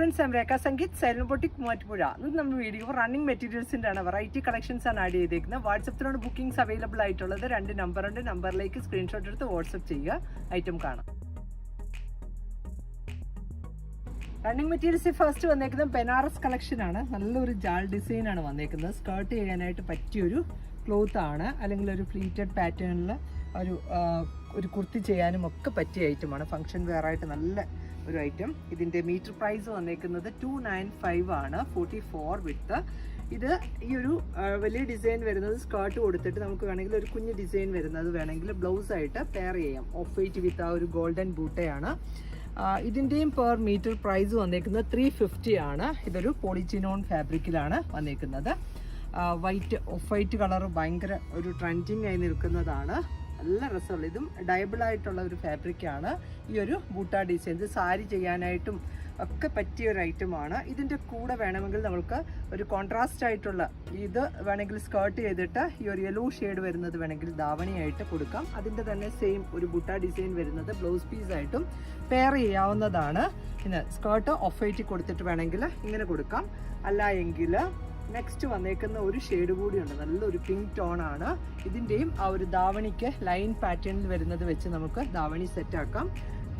Friends Rekha Sangeeth സൈലൻ മൂവാറ്റുപുഴ ഇന്ന് നമ്മൾ വീഡിയോ റണ്ണിങ് മെറ്റീരിയൽസിന്റെ ആണ് വെറൈറ്റി കളക്ഷൻസ് ആണ് ആഡ് ചെയ്തേക്കുന്നത്. വാട്സപ്പിലാണ് ബുക്കിംഗ്സ് അവൈലബിൾ ആയിട്ടുള്ളത് രണ്ട് നമ്പർ ഉണ്ട്. നമ്പറിലേക്ക് സ്ക്രീൻഷോട്ട് എടുത്ത് വാട്സപ്പ് ചെയ്യുക. ഐറ്റം കാണാം. റണ്ണിങ് മെറ്റീരിയൽസ് ഫസ്റ്റ് വന്നേക്കുന്നത് ബനാറസ് കളക്ഷൻ ആണ്. നല്ലൊരു ജാൾ ഡിസൈൻ ആണ് വന്നേക്കുന്നത്. സ്കേർട്ട് ചെയ്യാനായിട്ട് പറ്റിയൊരു ക്ലോത്ത് ആണ്. അല്ലെങ്കിൽ ഒരു ഫ്ലീറ്റഡ് പാറ്റേണിൽ ഒരു ഒരു കുർത്തി ചെയ്യാനും ഒക്കെ പറ്റിയ ഐറ്റമാണ് ഫംഗ്ഷൻ വെയർ നല്ല ഒരു ഐറ്റം ഇതിന്റെ മീറ്റർ പ്രൈസ് വന്നേക്കുന്നത് ടു നയൻ ഫൈവ് ആണ്. ഫോർട്ടി ഫോർ വിത്ത് ഇത് ഈ ഒരു വലിയ ഡിസൈൻ വരുന്നത് സ്കേർട്ട് കൊടുത്തിട്ട് നമുക്ക് വേണമെങ്കിൽ ഒരു കുഞ്ഞ് ഡിസൈൻ വരുന്നത് വേണമെങ്കിൽ ബ്ലൗസ് ആയിട്ട് പെയർ ചെയ്യാം. ഓഫ് വൈറ്റ് വിത്ത് ആ ഒരു ഗോൾഡൻ ബൂട്ടയാണ്. ഇതിന്റെയും പെർ മീറ്റർ പ്രൈസ് വന്നേക്കുന്നത് ത്രീ ഫിഫ്റ്റി ആണ്. ഇതൊരു പോളിച്ചിനോൺ ഫാബ്രിക്കിലാണ് വന്നേക്കുന്നത്. വൈറ്റ് ഓഫ് വൈറ്റ് കളർ ഭയങ്കര ഒരു ട്രെൻഡിങ് ആയി നിൽക്കുന്നതാണ്. നല്ല രസമുള്ള ഇതും ഡയബിൾ ആയിട്ടുള്ള ഒരു ഫാബ്രിക്കാണ് ഈ ഒരു ബൂട്ടാ ഡിസൈൻ ഇത് സാരി ചെയ്യാനായിട്ടും ഒക്കെ പറ്റിയ ഒരു ഐറ്റമാണ് ഇതിന്റെ കൂടെ വേണമെങ്കിൽ നമുക്ക് ഒരു കോൺട്രാസ്റ്റ് ആയിട്ടുള്ള ഇത് വേണമെങ്കിൽ സ്കേർട്ട് ചെയ്തിട്ട് ഈ ഒരു യെല്ലോ ഷെയ്ഡ് വരുന്നത് വേണമെങ്കിൽ ധാവണിയായിട്ട് കൊടുക്കാം. അതിന്റെ തന്നെ സെയിം ഒരു ബുട്ട ഡിസൈൻ വരുന്നത് ബ്ലൗസ് പീസായിട്ടും പെയർ ചെയ്യാവുന്നതാണ്. പിന്നെ സ്കേർട്ട് ഓഫ് വൈറ്റ് കൊടുത്തിട്ട് വേണമെങ്കിൽ ഇങ്ങനെ കൊടുക്കാം. അല്ല എങ്കിൽ നെക്സ്റ്റ് വന്നേക്കുന്ന ഒരു ഷെയ്ഡ് കൂടിയുണ്ട്. നല്ലൊരു പിങ്ക് ടോൺ ആണ്. ഇതിന്റെയും ആ ഒരു ധാവണിക്ക് ലൈൻ പാറ്റേണിൽ വരുന്നത് വെച്ച് നമുക്ക് ധാവണി സെറ്റ് ആക്കാം.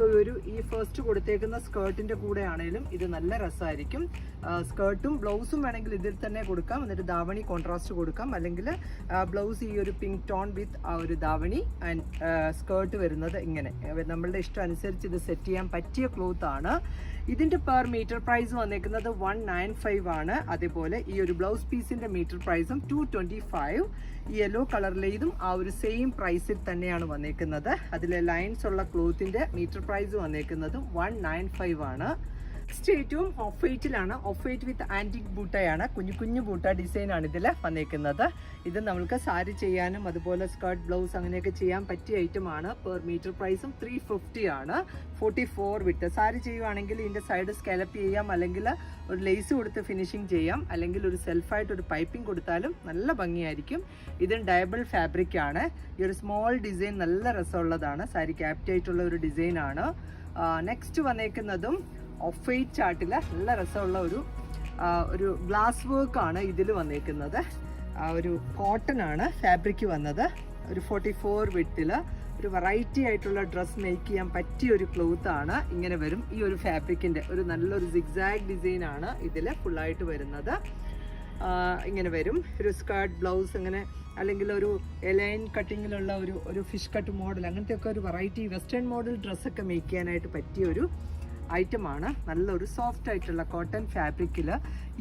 ഇപ്പോൾ ഒരു ഈ ഫസ്റ്റ് കൊടുത്തേക്കുന്ന സ്കേർട്ടിന്റെ കൂടെ ആണെങ്കിലും ഇത് നല്ല രസമായിരിക്കും സ്കേർട്ടും ബ്ലൗസും വേണമെങ്കിൽ ഇതിൽ തന്നെ കൊടുക്കാം. എന്നിട്ട് ദാവണി കോൺട്രാസ്റ്റ് കൊടുക്കാം. അല്ലെങ്കിൽ ബ്ലൗസ് ഈ ഒരു പിങ്ക് ടോൺ വിത്ത് ആ ഒരു ദാവണി ആൻഡ് സ്കേർട്ട് വരുന്നത് ഇങ്ങനെ. നമ്മളുടെ ഇഷ്ടം അനുസരിച്ച് ഇത് സെറ്റ് ചെയ്യാൻ പറ്റിയ ക്ലോത്ത് ആണ്. ഇതിന്റെ പെർ മീറ്റർ പ്രൈസ് വന്നേക്കുന്നത് വൺ നയൻ ഫൈവ് ആണ്. അതേപോലെ ഈ ഒരു ബ്ലൗസ് പീസിന്റെ മീറ്റർ പ്രൈസും ടു ട്വന്റി ഫൈവ് യെല്ലോ കളറിലേതും ആ ഒരു സെയിം പ്രൈസിൽ തന്നെയാണ് വന്നേക്കുന്നത്. അതിലെ ലൈൻസ് ഉള്ള ക്ലോത്തിന്റെ മീറ്റർ പ്രൈസ് വന്നേക്കുന്നത് വൺ നയൻ ഫൈവ് ആണ്. നെക്സ്റ്റ് ഏറ്റവും ഓഫ് വൈറ്റിലാണ് ഓഫ് വൈറ്റ് വിത്ത് ആന്റിക് ബൂട്ടയാണ്. കുഞ്ഞു കുഞ്ഞു ബൂട്ട ഡിസൈൻ ആണ് ഇതിൽ വന്നേക്കുന്നത്. ഇത് നമ്മൾക്ക് സാരി ചെയ്യാനും അതുപോലെ സ്കേർട്ട് ബ്ലൗസ് അങ്ങനെയൊക്കെ ചെയ്യാൻ പറ്റിയ ഐറ്റം ആണ്. പെർ മീറ്റർ പ്രൈസും ത്രീ ഫിഫ്റ്റി ആണ്. ഫോർട്ടി ഫോർ വിട്ട് സാരി ചെയ്യുവാണെങ്കിൽ ഇതിന്റെ സൈഡ് സ്കാലപ്പ് ചെയ്യാം. അല്ലെങ്കിൽ ഒരു ലേസ് കൊടുത്ത് ഫിനിഷിങ് ചെയ്യാം. അല്ലെങ്കിൽ ഒരു സെൽഫായിട്ട് ഒരു പൈപ്പിംഗ് കൊടുത്താലും നല്ല ഭംഗിയായിരിക്കും. ഇത് ഡയബിൾ ഫാബ്രിക് ആണ്. ഈ ഒരു സ്മോൾ ഡിസൈൻ നല്ല രസമുള്ളതാണ്. സാരി ക്യാപ്റ്റായിട്ടുള്ള ഒരു ഡിസൈൻ ആണ്. നെക്സ്റ്റ് വന്നേക്കുന്നതും ഓഫ് വൈറ്റ് നല്ല രസമുള്ള ഒരു ഒരു ഗ്ലാസ് വർക്ക് ആണ് ഇതിൽ വന്നേക്കുന്നത്. ഒരു കോട്ടൺ ആണ് ഫാബ്രിക് വന്നത്. ഒരു ഫോർട്ടി ഫോർ വിട്ടിൽ ഒരു വെറൈറ്റി ആയിട്ടുള്ള ഡ്രസ്സ് മേക്ക് ചെയ്യാൻ പറ്റിയ ഒരു ക്ലോത്ത് ആണ് ഇങ്ങനെ വരും. ഈ ഒരു ഫാബ്രിക്കിന്റെ ഒരു നല്ലൊരു സിഗ്സാഗ് ഡിസൈൻ ആണ് ഇതിൽ ഫുള്ളായിട്ട് വരുന്നത്. ഇങ്ങനെ വരും. ഒരു സ്കേർട്ട് ബ്ലൗസ് അങ്ങനെ അല്ലെങ്കിൽ ഒരു എലൈൻ കട്ടിങ്ങിലുള്ള ഒരു ഒരു ഫിഷ് കട്ട് മോഡൽ അങ്ങനത്തെ ഒക്കെ ഒരു വെറൈറ്റി വെസ്റ്റേൺ മോഡൽ ഡ്രസ്സൊക്കെ മേക്ക് ചെയ്യാനായിട്ട് പറ്റിയ ഒരു ഐറ്റമാണ്. നല്ലൊരു സോഫ്റ്റ് ആയിട്ടുള്ള കോട്ടൺ ഫാബ്രിക്കിൽ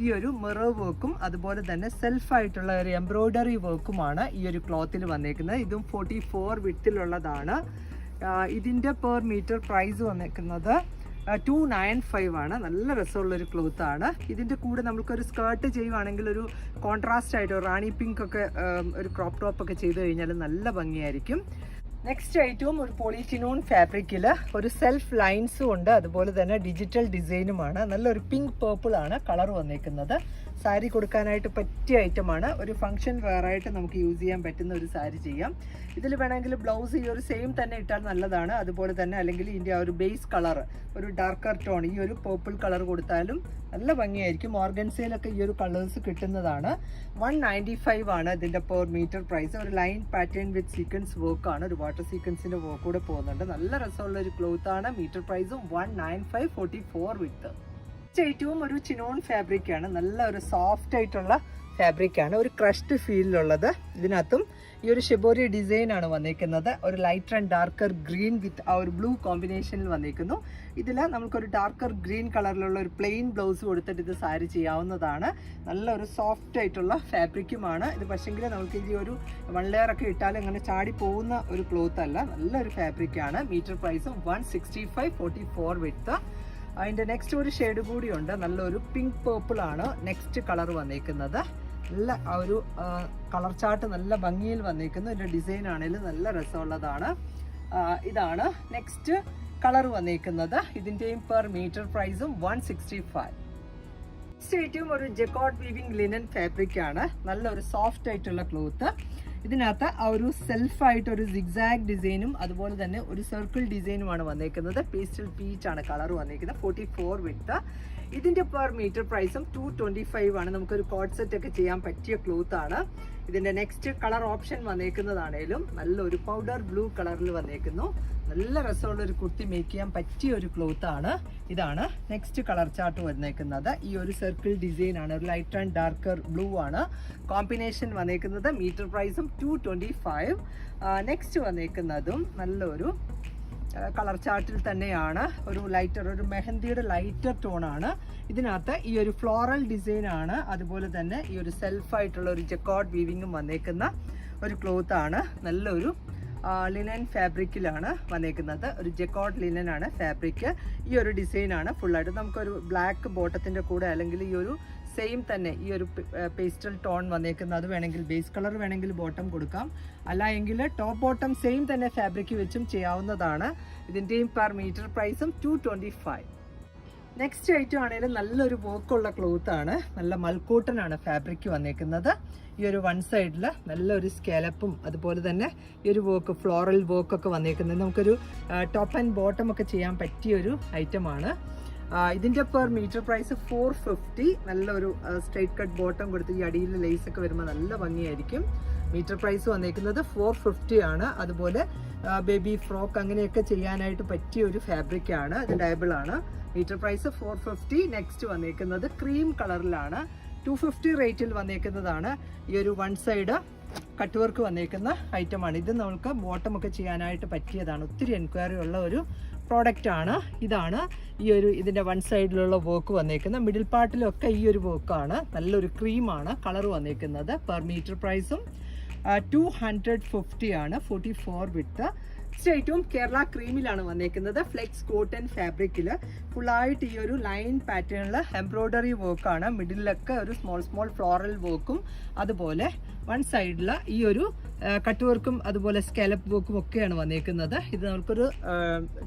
ഈ ഒരു മിറർ വർക്കും അതുപോലെ തന്നെ സെൽഫായിട്ടുള്ള ഒരു എംബ്രോയ്ഡറി വർക്കുമാണ് ഈ ഒരു ക്ലോത്തിൽ വന്നേക്കുന്നത്. ഇതും ഫോർട്ടി ഫോർ വിട്ടിലുള്ളതാണ് ഇതിന്റെ പെർ മീറ്റർ പ്രൈസ് വന്നേക്കുന്നത് ടു നയൻ ഫൈവ് ആണ്. നല്ല രസമുള്ളൊരു ക്ലോത്ത് ആണ്. ഇതിന്റെ കൂടെ നമുക്കൊരു സ്കേർട്ട് ചെയ്യുവാണെങ്കിൽ ഒരു കോൺട്രാസ്റ്റ് ആയിട്ട് റാണി പിങ്ക് ഒക്കെ ഒരു ക്രോപ്പ് ടോപ്പ് ഒക്കെ ചെയ്ത് കഴിഞ്ഞാൽ നല്ല ഭംഗിയായിരിക്കും. നെക്സ്റ്റ് ഐറ്റവും ഒരു പോളിറ്റിനോൺ ഫാബ്രിക്കിൽ ഒരു സെൽഫ് ലൈൻസും ഉണ്ട്. അതുപോലെ തന്നെ ഡിജിറ്റൽ ഡിസൈനുമാണ് നല്ലൊരു പിങ്ക് പേർപ്പിൾ ആണ് കളർ വന്നേക്കുന്നത്. സാരി കൊടുക്കാനായിട്ട് പറ്റിയ ഐറ്റമാണ്. ഒരു ഫംഗ്ഷൻ വെയർ ആയിട്ട് നമുക്ക് യൂസ് ചെയ്യാൻ പറ്റുന്ന ഒരു സാരി ചെയ്യാം. ഇതിൽ വേണമെങ്കിൽ ബ്ലൗസ് ഈ ഒരു സെയിം തന്നെ ഇട്ടാൽ നല്ലതാണ്. അതുപോലെ തന്നെ അല്ലെങ്കിൽ ഇതിന്റെ ആ ഒരു ബേസ് കളർ ഒരു ഡാർക്കർ ടോൺ ഈ ഒരു പേർപ്പിൾ കളർ കൊടുത്താലും നല്ല ഭംഗിയായിരിക്കും. ഓർഗൻസയിലൊക്കെ ഈ ഒരു കളേഴ്സ് കിട്ടുന്നതാണ്. വൺ നയന്റി ഫൈവ് ആണ് ഇതിന്റെ പെർ മീറ്റർ പ്രൈസ് ഒരു line pattern with sequence work ആണ്. ഒരു വാട്ടർ സീക്വൻസിന്റെ വർക്ക് കൂടെ പോകുന്നുണ്ട്. നല്ല രസമുള്ള ഒരു ക്ലോത്താണ് മീറ്റർ പ്രൈസും one nine five forty four width ഏറ്റവും ഒരു ചിനോൺ ഫാബ്രിക് ആണ്. നല്ല ഒരു സോഫ്റ്റ് ആയിട്ടുള്ള ഫാബ്രിക് ആണ്. ഒരു ക്രഷ്ഡ് ഫീലിലുള്ളത് ഇതിനകത്തും ഈ ഒരു ഷിബോരി ഡിസൈൻ ആണ് വന്നിരിക്കുന്നത്. ഒരു light and darker green with ആ ഒരു ബ്ലൂ കോമ്പിനേഷനിൽ വന്നിരിക്കുന്നു. ഇതിൽ നമുക്കൊരു ഡാർക്കർ ഗ്രീൻ കളറിലുള്ള ഒരു പ്ലെയിൻ ബ്ലൗസ് കൊടുത്തിട്ട് ഇത് സാരി ചെയ്യാവുന്നതാണ്. നല്ല ഒരു സോഫ്റ്റ് ആയിട്ടുള്ള ഫാബ്രിക്കുമാണ് ഇത് പക്ഷെങ്കിൽ നമുക്ക് ഈ ഒരു വൺ ലെയർ ഒക്കെ ഇട്ടാൽ ഇങ്ങനെ ചാടി പോകുന്ന ഒരു ക്ലോത്ത് അല്ല. നല്ലൊരു ഫാബ്രിക്കാണ് മീറ്റർ പ്രൈസും one sixty five forty four width അതിന്റെ നെക്സ്റ്റ് ഒരു ഷെയ്ഡ് കൂടിയുണ്ട്. നല്ലൊരു പിങ്ക് പേർപ്പിൾ ആണ്. നെക്സ്റ്റ് കളർ വന്നേക്കുന്നത്. നല്ല ആ ഒരു കളർ ചാർട്ട് നല്ല ഭംഗിയിൽ വന്നേക്കുന്നു. ഒരു ഡിസൈൻ ആണെങ്കിലും നല്ല രസമുള്ളതാണ്. ഇതാണ് നെക്സ്റ്റ് കളർ വന്നേക്കുന്നത്. ഇതിന്റെയും പെർ മീറ്റർ പ്രൈസും വൺ സിക്സ്റ്റി ഫൈവ് ഒരു ജെക്കോട്ട് വീവിംഗ് ലിനൻ ഫാബ്രിക് ആണ്. നല്ലൊരു സോഫ്റ്റ് ആയിട്ടുള്ള ക്ലോത്ത് ഇതിനകത്ത് ആ ഒരു സെൽഫായിട്ട് ഒരു സിഗ്സാഗ് ഡിസൈനും അതുപോലെ തന്നെ ഒരു സർക്കിൾ ഡിസൈനുമാണ് വന്നേക്കുന്നത്. പേസ്റ്റൽ പീച്ച് ആണ് കളർ വന്നേക്കുന്നത്. ഫോർട്ടി ഫോർ വിത്ത് ഇതിന്റെ പെർ മീറ്റർ പ്രൈസും ടു ട്വന്റി ഫൈവ് ആണ്. നമുക്കൊരു കോഡ് സെറ്റ് ഒക്കെ ചെയ്യാൻ പറ്റിയ ക്ലോത്ത് ആണ്. ഇതിന്റെ നെക്സ്റ്റ് കളർ ഓപ്ഷൻ വന്നേക്കുന്നതാണേലും നല്ലൊരു പൗഡർ ബ്ലൂ കളറിൽ വന്നേക്കുന്നു. നല്ല രസമുള്ള ഒരു കുർത്തി മേക്ക് ചെയ്യാൻ പറ്റിയ ഒരു ക്ലോത്ത് ആണ്. ഇതാണ് നെക്സ്റ്റ് കളർ ചാർട്ട് വന്നേക്കുന്നത്. ഈ ഒരു സർക്കിൾ ഡിസൈൻ ആണ്. ഒരു ലൈറ്റ് ആൻഡ് ഡാർക്കർ ബ്ലൂ ആണ്. കോമ്പിനേഷൻ വന്നേക്കുന്നത് മീറ്റർ പ്രൈസും ടു നെക്സ്റ്റ് വന്നേക്കുന്നതും നല്ലൊരു കളർ ചാർട്ടിൽ തന്നെയാണ്. ഒരു ലൈറ്റർ ഒരു മെഹന്തിയുടെ ലൈറ്റർ ടോൺ ആണ്. ഇതിനകത്ത് ഈ ഒരു ഫ്ലോറൽ ഡിസൈൻ ആണ്. അതുപോലെ തന്നെ ഈ ഒരു സെൽഫായിട്ടുള്ള ഒരു ജക്കോട്ട് വീവിങ്ങും വന്നേക്കുന്ന ഒരു ക്ലോത്ത് ആണ്. നല്ലൊരു ലിനൻ ഫാബ്രിക്കിലാണ് വന്നേക്കുന്നത്. ഒരു ജെക്കോട്ട് ലിനൻ ആണ് ഫാബ്രിക് ഈ ഒരു ഡിസൈനാണ് ഫുള്ളായിട്ട് നമുക്കൊരു ബ്ലാക്ക് ബോട്ടത്തിന്റെ കൂടെ അല്ലെങ്കിൽ ഈ ഒരു സെയിം തന്നെ ഈ ഒരു പേസ്റ്റൽ ടോൺ വന്നേക്കുന്നത്. അത് വേണമെങ്കിൽ ബേസ് കളർ വേണമെങ്കിൽ ബോട്ടം കൊടുക്കാം. അല്ല എങ്കിൽ ടോപ്പ് ബോട്ടം സെയിം തന്നെ ഫാബ്രിക് വെച്ചും ചെയ്യാവുന്നതാണ്. ഇതിന്റെയും പെർ മീറ്റർ പ്രൈസും two twenty five next item ആണെങ്കിലും നല്ലൊരു വർക്കുള്ള ക്ലോത്ത് ആണ്. നല്ല മൽക്കൂട്ടനാണ് ഫാബ്രിക് വന്നേക്കുന്നത്. ഈ ഒരു വൺ സൈഡിൽ നല്ലൊരു സ്കാലപ്പും അതുപോലെ തന്നെ ഈ ഒരു വർക്ക് ഫ്ലോറൽ വർക്ക് ഒക്കെ വന്നേക്കുന്നത്. നമുക്കൊരു ടോപ്പ് ആൻഡ് ബോട്ടം ഒക്കെ ചെയ്യാൻ പറ്റിയൊരു ഐറ്റമാണ് ഇതിന്റെ per metre price four fifty നല്ലൊരു സ്ട്രൈറ്റ് കട്ട് ബോട്ടം കൊടുത്ത് ഈ അടിയിൽ ലേസ് ഒക്കെ വരുമ്പോൾ നല്ല ഭംഗിയായിരിക്കും. മീറ്റർ പ്രൈസ് വന്നേക്കുന്നത് ഫോർ ഫിഫ്റ്റി ആണ്. അതുപോലെ ബേബി ഫ്രോക്ക് അങ്ങനെയൊക്കെ ചെയ്യാനായിട്ട് പറ്റിയ ഒരു ഫാബ്രിക് ആണ്. ഇത് ഡയബിൾ ആണ്. Metre price four fifty next വന്നേക്കുന്നത് ക്രീം കളറിലാണ് ടു ഫിഫ്റ്റി റേറ്റിൽ വന്നേക്കുന്നതാണ്. ഈ ഒരു വൺ സൈഡ് കട്ട് വർക്ക് വന്നേക്കുന്ന ഐറ്റമാണ്. ഇത് നമുക്ക് ബോട്ടമൊക്കെ ചെയ്യാനായിട്ട് പറ്റിയതാണ്. ഒത്തിരി എൻക്വയറി ഉള്ള ഒരു പ്രോഡക്റ്റാണ്. ഇതാണ് ഈ ഒരു ഇതിന്റെ വൺ സൈഡിലുള്ള വോക്ക് വന്നേക്കുന്ന മിഡിൽ പാർട്ടിലൊക്കെ ഈ ഒരു വോക്കാണ് നല്ലൊരു ക്രീമാണ് കളർ വന്നേക്കുന്നത്. പെർ മീറ്റർ പ്രൈസും ടു ഹൺഡ്രഡ് ഫിഫ്റ്റി ആണ്. ഫോർട്ടി ഫോർ വിത്ത് സ്റ്റേറ്റും കേരള ക്രീമിലാണ് വന്നേക്കുന്നത്. ഫ്ലെക്സ് കോട്ടൺ ഫാബ്രിക്കിൽ ഫുള്ളായിട്ട് ഈ ഒരു ലൈൻ പാറ്റേണിൽ എംബ്രോയ്ഡറി വർക്കാണ്. മിഡിലൊക്കെ ഒരു സ്മോൾ സ്മോൾ ഫ്ലോറൽ വർക്കും. അതുപോലെ വൺ സൈഡില ഈ ഒരു കട്ട് വർക്കും അതുപോലെ സ്കാലപ്പ് വർക്കും ഒക്കെയാണ് വന്നേക്കുന്നത്. ഇത് നമുക്കൊരു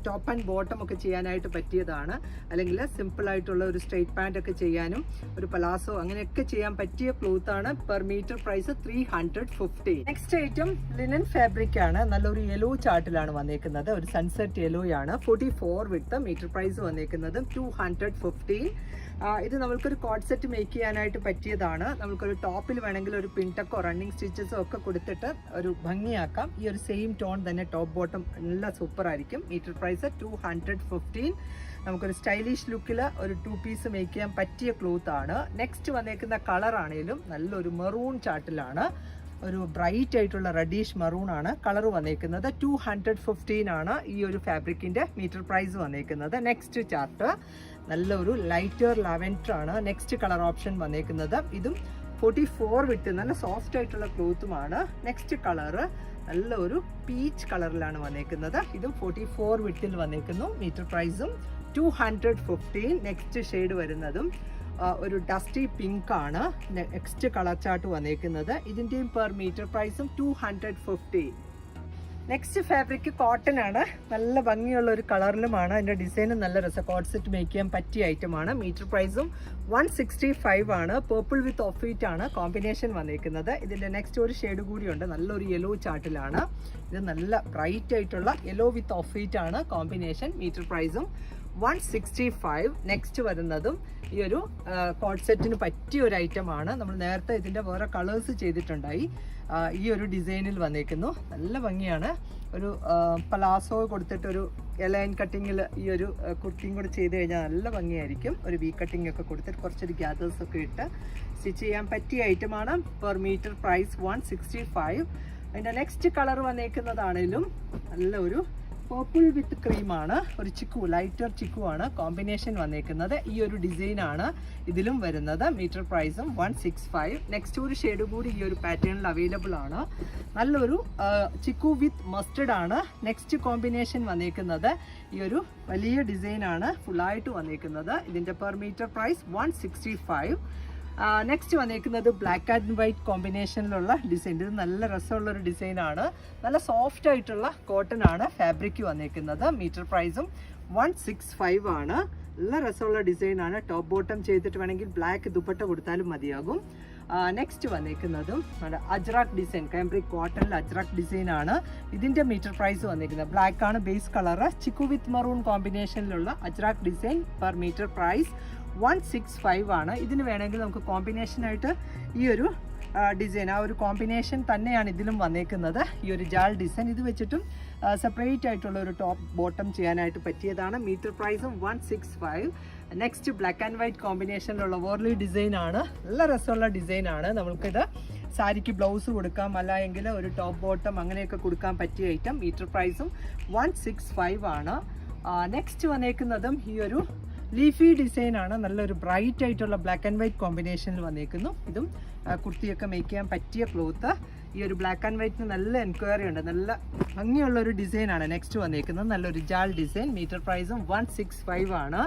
ടോപ്പ് ആൻഡ് ബോട്ടം ഒക്കെ ചെയ്യാനായിട്ട് പറ്റിയതാണ്. അല്ലെങ്കിൽ സിമ്പിൾ ആയിട്ടുള്ള ഒരു സ്ട്രെയിറ്റ് പാന്റ് ഒക്കെ ചെയ്യാനും ഒരു പലാസോ അങ്ങനെയൊക്കെ ചെയ്യാൻ പറ്റിയ ക്ലോത്ത് ആണ് per metre price three hundred fifty next item linen fabric ആണ്. നല്ലൊരു യെല്ലോ ചാർട്ടിലാണ് വന്നേക്കുന്നത്. ഒരു സൺസെറ്റ് യെല്ലോ ആണ്. Forty four width metre price വന്നേക്കുന്നത്. ടു ഹൺഡ്രഡ് ഫിഫ്റ്റീൻ ഇത് നമ്മൾക്കൊരു കോഡ് സെറ്റ് മേക്ക് ചെയ്യാനായിട്ട് പറ്റിയതാണ്. നമുക്കൊരു ടോപ്പിൽ വേണമെങ്കിൽ ഒരു പിൻടക്കോ റണ്ണിങ് സ്റ്റിച്ചസോ ഒക്കെ കൊടുത്തിട്ട് ഒരു ഭംഗിയാക്കാം. ഈ ഒരു സെയിം ടോൺ തന്നെ ടോപ്പ് ബോട്ടം നല്ല സൂപ്പർ ആയിരിക്കും. Metre price two hundred fifteen നമുക്കൊരു സ്റ്റൈലിഷ് ലുക്കിൽ ഒരു ടു പീസ് മേക്ക് ചെയ്യാൻ പറ്റിയ ക്ലോത്ത് ആണ്. നെക്സ്റ്റ് വന്നേക്കുന്ന കളർ ആണെങ്കിലും നല്ലൊരു മെറൂൺ ചാട്ടിലാണ്. ഒരു ബ്രൈറ്റ് ആയിട്ടുള്ള റെഡീഷ് മറൂൺ ആണ് കളർ വന്നേക്കുന്നത്. ടു ഹൺഡ്രഡ് ഫിഫ്റ്റീൻ ആണ് ഈ ഒരു ഫാബ്രിക്കിന്റെ മീറ്റർ പ്രൈസ് വന്നേക്കുന്നത്. നെക്സ്റ്റ് ചാർട്ട് നല്ലൊരു ലൈറ്റർ ലാവൻഡർ ആണ് നെക്സ്റ്റ് കളർ ഓപ്ഷൻ വന്നേക്കുന്നത്. ഇതും ഫോർട്ടി ഫോർ വിട്ട് നല്ല സോഫ്റ്റ് ആയിട്ടുള്ള ക്ലോത്തുമാണ് നെക്സ്റ്റ് കളറ് നല്ല ഒരു പീച്ച് കളറിലാണ് വന്നേക്കുന്നത്. ഇതും ഫോർട്ടി ഫോർ വിട്ടിൽ വന്നേക്കുന്നു. മീറ്റർ പ്രൈസും two hundred fifteen next shade വരുന്നതും ഒരു ഡസ്റ്റി പിങ്ക് ആണ്. നെക്സ്റ്റ് കളർ ചാർട്ട് വന്നേക്കുന്നത്. ഇതിന്റെയും പെർ മീറ്റർ പ്രൈസും two hundred fifty next fabric cotton ആണ്. നല്ല ഭംഗിയുള്ള ഒരു കളറിലുമാണ്. അതിന്റെ ഡിസൈനും നല്ല രസം. കോട്ട് സെറ്റ് മേക്ക് ചെയ്യാൻ പറ്റിയ ഐറ്റമാണ് മീറ്റർ പ്രൈസും വൺ സിക്സ്റ്റി ഫൈവ് ആണ്. പേർപ്പിൾ വിത്ത് ഓഫ് വൈറ്റ് ആണ് കോമ്പിനേഷൻ വന്നിരിക്കുന്നത്. ഇതിന്റെ നെക്സ്റ്റ് ഒരു ഷെയ്ഡ് കൂടിയുണ്ട് നല്ലൊരു യെല്ലോ ചാർട്ടിലാണ് ഇത് നല്ല ബ്രൈറ്റ് ആയിട്ടുള്ള യെല്ലോ വിത്ത് ഓഫ് വൈറ്റ് ആണ് കോമ്പിനേഷൻ മീറ്റർ പ്രൈസും വൺ സിക്സ്റ്റി ഫൈവ് നെക്സ്റ്റ് വരുന്നതും ഈ ഒരു കോഡ് സെറ്റിന് പറ്റിയ ഒരു ഐറ്റം ആണ്. നമ്മൾ നേരത്തെ ഇതിന്റെ വേറെ കളേഴ്സ് ചെയ്തിട്ടുണ്ടായി. ഈ ഒരു ഡിസൈനിൽ വന്നേക്കുന്നു. നല്ല ഭംഗിയാണ്. ഒരു പലാസോ കൊടുത്തിട്ടൊരു എലൈൻ കട്ടിങ്ങിൽ ഈ ഒരു കുർത്തിയും കൂടെ ചെയ്ത് കഴിഞ്ഞാൽ നല്ല ഭംഗിയായിരിക്കും. ഒരു വി കട്ടിംഗ് ഒക്കെ കൊടുത്തിട്ട് കുറച്ചൊരു ഗ്യാദേഴ്സ് ഒക്കെ ഇട്ട് സ്റ്റിച്ച് ചെയ്യാൻ പറ്റിയ ഐറ്റമാണ് per metre price one sixty five അതിന്റെ നെക്സ്റ്റ് കളർ വന്നേക്കുന്നതാണേലും നല്ല ഒരു പേർപ്പിൾ വിത്ത് ക്രീമാണ് ഒരു ചിക്കു ലൈറ്റർ ചിക്കു ആണ് കോമ്പിനേഷൻ വന്നേക്കുന്നത്. ഈ ഒരു ഡിസൈനാണ് ഇതിലും വരുന്നത്. മീറ്റർ പ്രൈസും വൺ സിക്സ് ഫൈവ് നെക്സ്റ്റ് ഒരു ഷെയ്ഡ് കൂടി ഈ ഒരു പാറ്റേണിൽ അവൈലബിൾ ആണ്. നല്ലൊരു ചിക്കു വിത്ത് മസ്റ്റഡ് ആണ്. നെക്സ്റ്റ് കോമ്പിനേഷൻ വന്നേക്കുന്നത് ഈ ഒരു വലിയ ഡിസൈനാണ് ഫുള്ളായിട്ട് വന്നേക്കുന്നത്. ഇതിന്റെ per metre price one sixty five next വന്നിരിക്കുന്നത് ബ്ലാക്ക് ആൻഡ് വൈറ്റ് കോമ്പിനേഷനിലുള്ള ഡിസൈൻ ഇത് നല്ല രസമുള്ള ഒരു ഡിസൈൻ ആണ്. നല്ല സോഫ്റ്റ് ആയിട്ടുള്ള കോട്ടൺ ആണ് ഫാബ്രിക് വന്നിരിക്കുന്നത്. മീറ്റർ പ്രൈസും വൺ സിക്സ് ഫൈവ് ആണ്. നല്ല രസമുള്ള ഡിസൈനാണ് ടോപ്പ് ബോട്ടം ചെയ്തിട്ട് വേണമെങ്കിൽ ബ്ലാക്ക് ദുപ്പട്ട കൊടുത്താലും മതിയാകും. നെക്സ്റ്റ് വന്നേക്കുന്നതും അജ്രാക് ഡിസൈൻ കാംബ്രിക് കോട്ടണിൽ അജ്രാക്ക് ഡിസൈൻ ആണ്. ഇതിന്റെ മീറ്റർ പ്രൈസ് വന്നിരിക്കുന്നത് ബ്ലാക്ക് ആണ്. Base colour chikoo with maroon കോമ്പിനേഷനിലുള്ള Ajrakh design per metre price one six five ആണ്. ഇതിന് വേണമെങ്കിൽ നമുക്ക് കോമ്പിനേഷനായിട്ട് ഈ ഒരു ഡിസൈൻ ആ ഒരു കോമ്പിനേഷൻ തന്നെയാണ് ഇതിലും വന്നേക്കുന്നത്. ഈ ഒരു ജാൾ ഡിസൈൻ ഇത് വെച്ചിട്ടും സെപ്പറേറ്റ് ആയിട്ടുള്ള ഒരു ടോപ്പ് ബോട്ടം ചെയ്യാനായിട്ട് പറ്റിയതാണ്. മീറ്റർ പ്രൈസും one six five next black and white കോമ്പിനേഷനിലുള്ള Worli design ആണ്. നല്ല രസമുള്ള ഡിസൈൻ ആണ്. നമ്മൾക്കിത് സാരിക്ക് ബ്ലൗസ് കൊടുക്കാം. അല്ല എങ്കിൽ ഒരു ടോപ്പ് ബോട്ടം അങ്ങനെയൊക്കെ കൊടുക്കാൻ പറ്റിയ ഐറ്റം മീറ്റർ പ്രൈസും വൺ സിക്സ് ഫൈവ് ആണ്. നെക്സ്റ്റ് വന്നേക്കുന്നതും ഈ ഒരു ലീഫി ഡിസൈൻ ആണ്. നല്ലൊരു ബ്രൈറ്റ് ആയിട്ടുള്ള ബ്ലാക്ക് ആൻഡ് വൈറ്റ് കോമ്പിനേഷനിൽ വന്നേക്കുന്നു. ഇതും കുർത്തിയൊക്കെ മേക്ക് ചെയ്യാൻ പറ്റിയ ക്ലോത്ത് ഈ ഒരു ബ്ലാക്ക് ആൻഡ് വൈറ്റിന് നല്ല എൻക്വയറി ഉണ്ട്. നല്ല ഭംഗിയുള്ള ഒരു ഡിസൈൻ ആണ് നെക്സ്റ്റ് വന്നേക്കുന്നത്. നല്ലൊരു ജാൾ ഡിസൈൻ മീറ്റർ പ്രൈസും വൺ സിക്സ് ഫൈവ് ആണ്.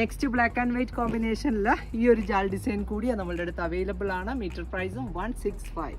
നെക്സ്റ്റ് ബ്ലാക്ക് ആൻഡ് വൈറ്റ് കോമ്പിനേഷനിൽ ഈ ഒരു ജാൾ ഡിസൈൻ കൂടി നമ്മളുടെ അടുത്ത് അവൈലബിൾ ആണ്. മീറ്റർ പ്രൈസും വൺ സിക്സ് ഫൈവ്